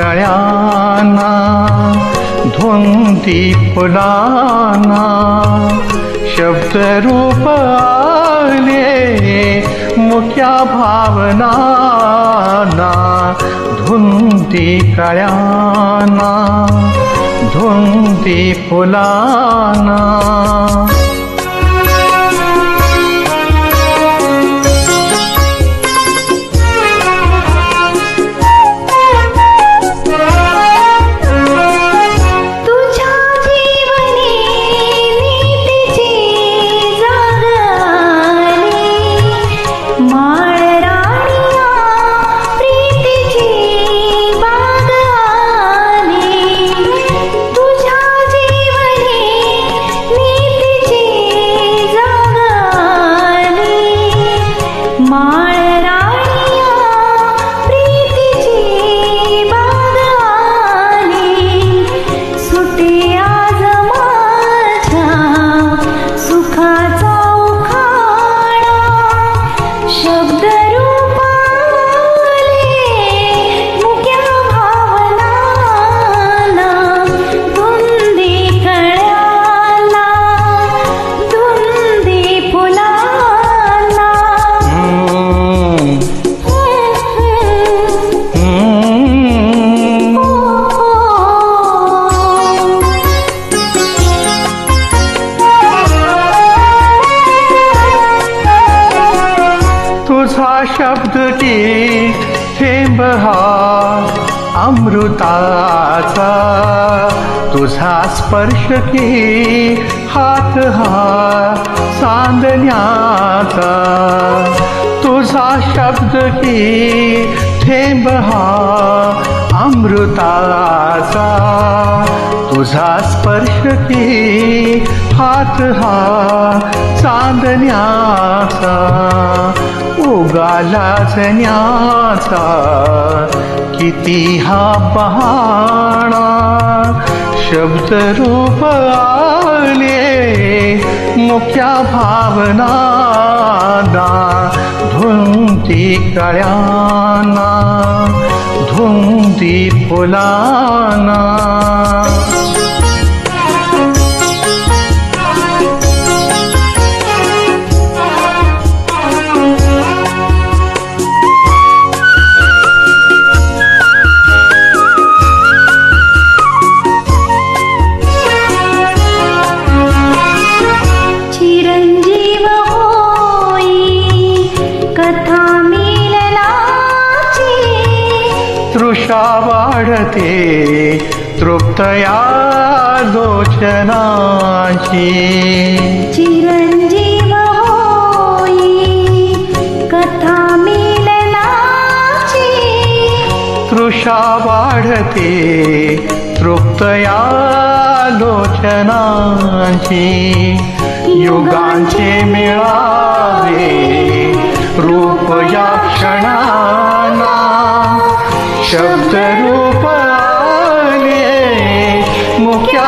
कळ्याना धुंदी फुलाना शब्द रूप आले मुख्या भावनाना धुंदी कळ्याना धुंदी फुलाना. शब्द की थेंब हा अमृताचा. तुझा स्पर्श की हात हा चांदण्याचा तुझा शब्द की थेंब हा अमृताचा. तुझा स्पर्श की हात हा चांदण्याचा उगाला जण्याचा किती हा पहाणा. शब्द रूप आले मुख्या भावना धुंती कळ्याना धुंती फुलाना. तृषा वाढते तृप्तया लोचनाची. चिरंजीव होई कथा मिलनाची. तृषा वाढते तृप्तया लोचनाची. युगांचे मिळावे मुख्या